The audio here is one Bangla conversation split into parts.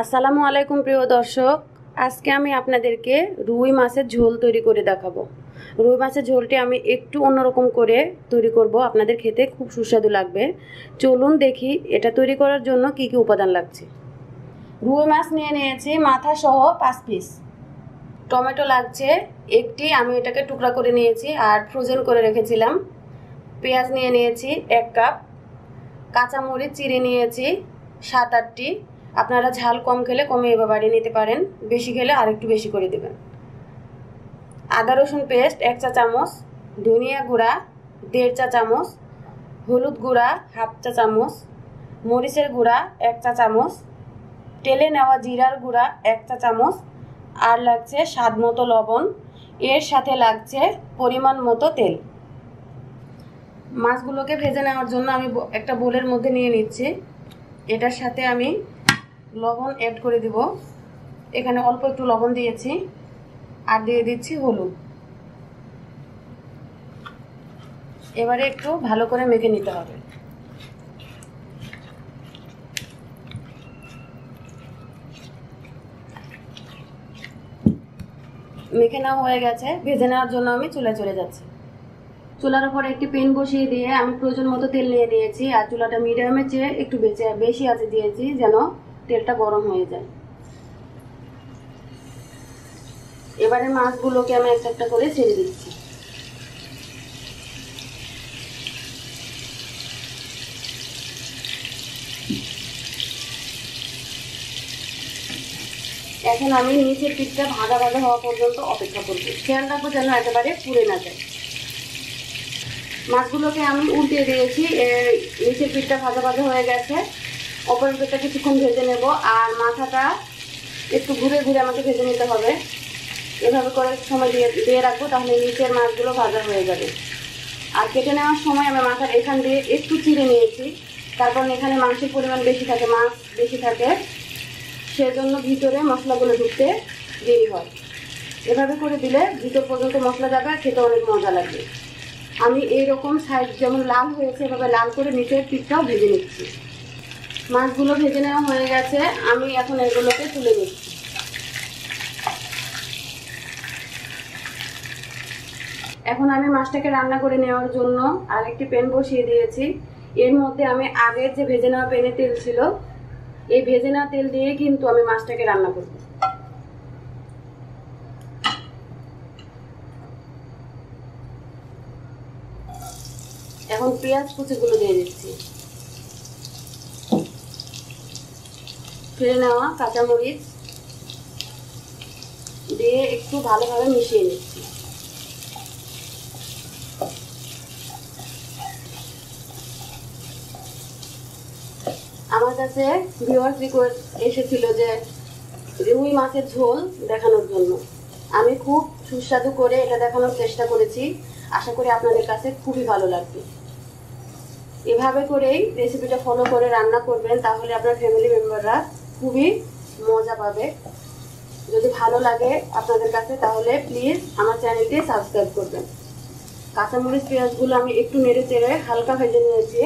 আসসালামু আলাইকুম প্রিয় দর্শক, আজকে আমি আপনাদেরকে রুই মাছের ঝোল তৈরি করে দেখাবো। রুই মাছের ঝোলটি আমি একটু অন্যরকম করে তৈরি করব, আপনাদের খেতে খুব সুস্বাদু লাগবে। চলুন দেখি এটা তৈরি করার জন্য কি কি উপাদান লাগছে। রুই মাছ নিয়ে নিয়েছি মাথা সহ পাঁচ পিস। টমেটো লাগছে একটি, আমি এটাকে টুকরা করে নিয়েছি আর ফ্রোজেন করে রেখেছিলাম। পেঁয়াজ নিয়ে নিয়েছি এক কাপ। কাঁচামরিচ, চিড়ে নিয়েছি সাত আটটি। আপনারা ঝাল কম খেলে কমে এবার বাড়িয়ে নিতে পারেন। বেশি খেলে আরেকটু বেশি করে দেবেন। আদা, রসুন পেস্ট এক চা চামচ, ধনিয়া গুঁড়া দেড় চা চামচ, হলুদ গুঁড়া হাফ চা চামচ, মরিচের গুঁড়া এক চা চামচ, তেলে নেওয়া জিরার গুঁড়া এক চা চামচ, আর লাগছে স্বাদ মতো লবণ। এর সাথে লাগছে পরিমাণ মতো তেল। মাছগুলোকে ভেজে নেওয়ার জন্য আমি একটা বোলের মধ্যে নিয়ে নিচ্ছি। এটার সাথে আমি লবণ অ্যাড করে দিব। এখানে অল্প একটু লবণ দিয়েছি আর দিয়ে দিচ্ছি হলুদ। এবারে একটু ভালো করে মেখে নিতে হবে। মেখে নেওয়া হয়ে গেছে। ভেজে নেওয়ার জন্য আমি চুলে চলে যাচ্ছি। চুলার উপর একটি পেন বসিয়ে দিয়ে আমি প্রয়োজন মতো তেল নিয়ে নিয়েছি আর চুলাটা মিডিয়ামের চেয়ে একটু বেঁচে বেশি আছে দিয়েছি যেন তেলটা গরম হয়ে যায়। এবারে মাছগুলোকে আমি একটা একটা করে ছেড়ে দিচ্ছি। এখন আমি নিচের পিঠটা ভাজা ভাজা হওয়া পর্যন্ত অপেক্ষা করব। খেয়াল রাখব যেন একেবারে পুড়ে না যায়। মাছগুলোকে আমি উল্টে দিয়েছি নিচের পিঠটা ভাজা ভাজা হয়ে গেছে। অপরের পিঠটা কিছুক্ষণ ভেজে নেব আর মাথাটা একটু ঘুরে ঘুরে আমাকে ভেজে নিতে হবে। এভাবে করে সময় দিয়ে দিয়ে রাখব, তাহলে নিচের মাছগুলো ভাজা হয়ে যাবে। আর কেটে নেওয়ার সময় আমি মাথার এখান দিয়ে একটু চিড়ে নিয়েছি। তারপর এখানে মাংসের পরিমাণ বেশি থাকে, মাছ বেশি থাকে। সেজন্য ভিতরে মশলাগুলো ঢুকতে দেরি হয়। এভাবে করে দিলে ভিতর পর্যন্ত মশলা যাবে খেতে অনেক মজা লাগবে। আমি এইরকম সাইড যেমন লাল হয়েছে, এভাবে লাল করে নিচের পিঠটাও ভেজে নিচ্ছি। মাছগুলো ভেজে নেওয়া হয়ে গেছে। আমি এখন এগুলোকে তুলে নিচ্ছি। এখন আমি মাছটাকে রান্না করে নেওয়ার জন্য আরেকটি প্যান বসিয়ে দিয়েছি। এর মধ্যে আমি আগের যে ভেজে নেওয়া প্যানে তেল ছিল, এই ভেজে নেওয়া তেল দিয়ে কিন্তু আমি মাছটাকে রান্না করব। এখন পেঁয়াজ কুচিগুলো দিয়ে দিচ্ছি। ফেলে নেওয়া কাঁচামরিচ দিয়ে একটু ভালোভাবে মিশিয়ে নিচ্ছি। আমার কাছে ভিওয়ার্স রিকোয়েস্ট এসেছিল যে রুই মাছের ঝোল দেখানোর জন্য। আমি খুব সুস্বাদু করে এটা দেখানোর চেষ্টা করেছি। আশা করি আপনাদের কাছে খুবই ভালো লাগবে। এভাবে করেই রেসিপিটা ফলো করে রান্না করবেন, তাহলে আপনার ফ্যামিলি মেম্বাররা খুবই মজা পাবে। যদি ভালো লাগে আপনাদের কাছে, তাহলে প্লিজ আমার চ্যানেলটি সাবস্ক্রাইব করবেন। কাঁচামরিচ পেঁয়াজগুলো আমি একটু নেড়ে চেড়ে হালকা ভেজে নিয়েছি।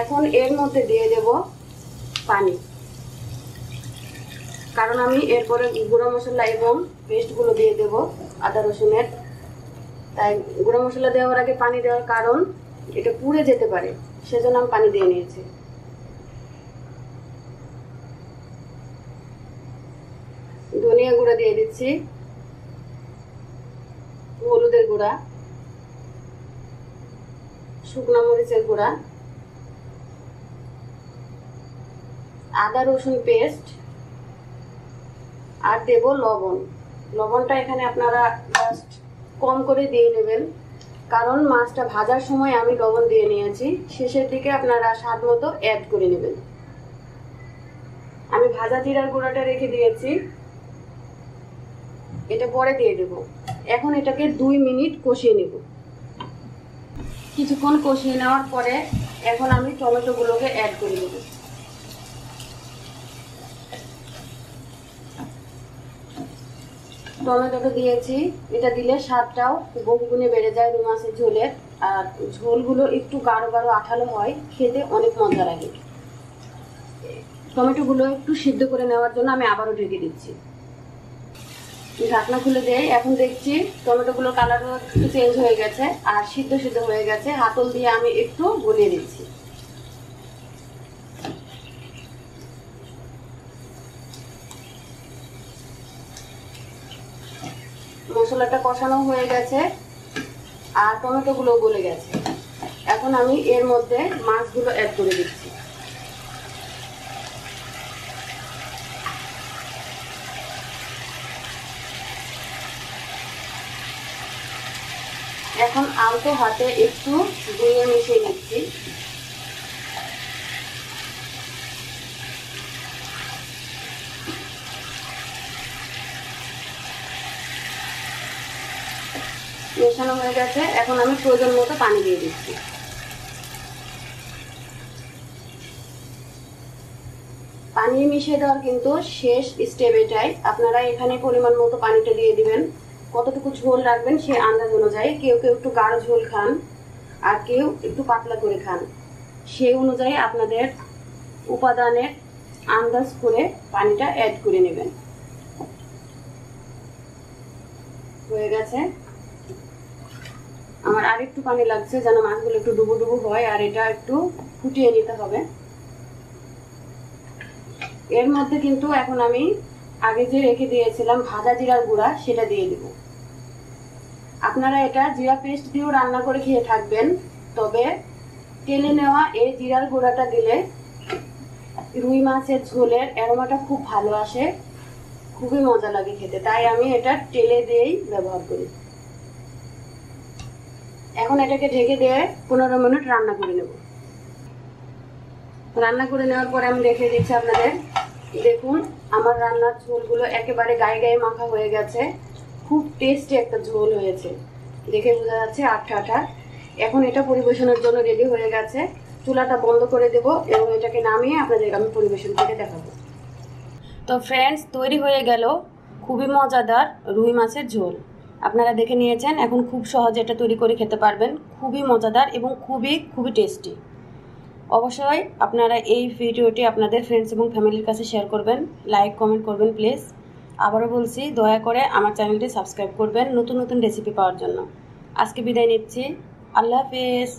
এখন এর মধ্যে দিয়ে দেব পানি। কারণ আমি এরপরে গুঁড়ো মশলা এবং পেস্টগুলো দিয়ে দেব আদা রসুনের। তাই গুঁড়ো মশলা দেওয়ার আগে পানি দেওয়ার কারণ এটা পুড়ে যেতে পারে, সেজন্য আমি পানি দিয়ে নিয়েছি। ধনিয়া গুঁড়া দিয়ে দিচ্ছি। হলুদের গুঁড়া। শুকনো মরিচের গুঁড়া। আদা, রসুন পেস্ট। আর দেব লবণ। লবণটা এখানে আপনারা জাস্ট কম করে দিয়ে নেবেন। কারণ মাছটা ভাজার সময় আমি লবণ দিয়ে নিয়েছি। শেষের দিকে আপনারা স্বাদ মতো অ্যাড করে নেবেন। আমি ভাজা জিরার গুঁড়াটা রেখে দিয়েছি। এটা পরে দিয়ে দেব। এখন এটাকে দুই মিনিট কষিয়ে নেব। কিছুক্ষণ কষিয়ে নেওয়ার পরে এখন আমি টমেটোগুলোকে অ্যাড করে দেবো টমেটোটা দিয়েছি। এটা দিলে স্বাদটাও বহুগুণে বেড়ে যায় রুই মাছের ঝোলের আর ঝোলগুলো একটু গাঢ় গাঢ় আঠালো হয়, খেতে অনেক মজা লাগে। টমেটোগুলো একটু সিদ্ধ করে নেওয়ার জন্য আমি আবারও ঢেকে দিচ্ছি। ঢাকনা খুলে দেয়, এখন দেখছি টমেটোগুলোর কালারও একটু চেঞ্জ হয়ে গেছে আর সিদ্ধ সিদ্ধ হয়ে গেছে। হাতল দিয়ে আমি একটু গলিয়ে দিচ্ছি। মশলাটা কষানো হয়ে গেছে আর টমেটোগুলো গলে গেছে। এখন আমি এর মধ্যে মাছগুলো অ্যাড করে দিচ্ছি। এখন আলতো হাতে একটু ধুয়ে মিশিয়ে নিচ্ছি। মেশানো হয়ে গেছে। এখন আমি প্রয়োজন মতো পানি দিয়ে দিচ্ছি। পানি মিশিয়ে দেওয়ার কিন্তু শেষ স্টেপ এটাই। আপনারা এখানে পরিমাণ মতো পানিটা দিয়ে দিবেন। কতটুকু ঝোল রাখবেন সে আন্দাজ অনুযায়ী কেউ কেউ একটু গাঢ় ঝোল খান আর কেউ একটু পাতলা করে খান। সেই অনুযায়ী আপনাদের উপাদানের আন্দাজ করে পানিটা অ্যাড করে নেবেন। হয়ে গেছে। আমার আর একটু পানি লাগছে যেন মাছগুলো একটু ডুবো ডুবো হয় আর এটা একটু ফুটিয়ে নিতে হবে। এর মধ্যে কিন্তু এখন আমি আগে যে রেখে দিয়েছিলাম ভাজা জিরার গুঁড়া, সেটা দিয়ে দেব। আপনারা এটা জিরা পেস্ট দিয়েও রান্না করে খেয়ে থাকবেন, তবে টেনে নেওয়া এই জিরার গুঁড়াটা দিলে রুই মাছের ঝোলের অ্যারোমাটা খুব ভালো আসে, খুবই মজা লাগে খেতে, তাই আমি এটা টেলে দিয়েই ব্যবহার করি। এখন এটাকে ঢেকে দিয়ে পনেরো মিনিট রান্না করে নেব। রান্না করে নেওয়ার পরে আমি দেখে দিচ্ছি আপনাদের। দেখুন, আমার রান্নার ঝোলগুলো একেবারে গায়ে গায়ে মাখা হয়ে গেছে। খুব টেস্টি একটা ঝোল হয়েছে। দেখে বোঝা যাচ্ছে আঠা আঠা এখন এটা পরিবেশনের জন্য রেডি হয়ে গেছে। চুলাটা বন্ধ করে দেব এবং এটাকে নামিয়ে আপনাদেরকে আমি পরিবেশন করে দেখাবো। তো ফ্রেন্ডস তৈরি হয়ে গেল খুবই মজাদার রুই মাছের ঝোল। আপনারা দেখে নিয়েছেন, এখন খুব সহজে এটা তৈরি করে খেতে পারবেন। খুবই মজাদার এবং খুবই খুবই টেস্টি অবশ্যই আপনারা এই ভিডিওটি আপনাদের ফ্রেন্ডস এবং ফ্যামিলির কাছে শেয়ার করবেন। লাইক কমেন্ট করবেন প্লিজ আবারও বলছি, দয়া করে আমার চ্যানেলটি সাবস্ক্রাইব করবেন নতুন নতুন রেসিপি পাওয়ার জন্য। আজকে বিদায় নিচ্ছি। আল্লাহ হাফিজ।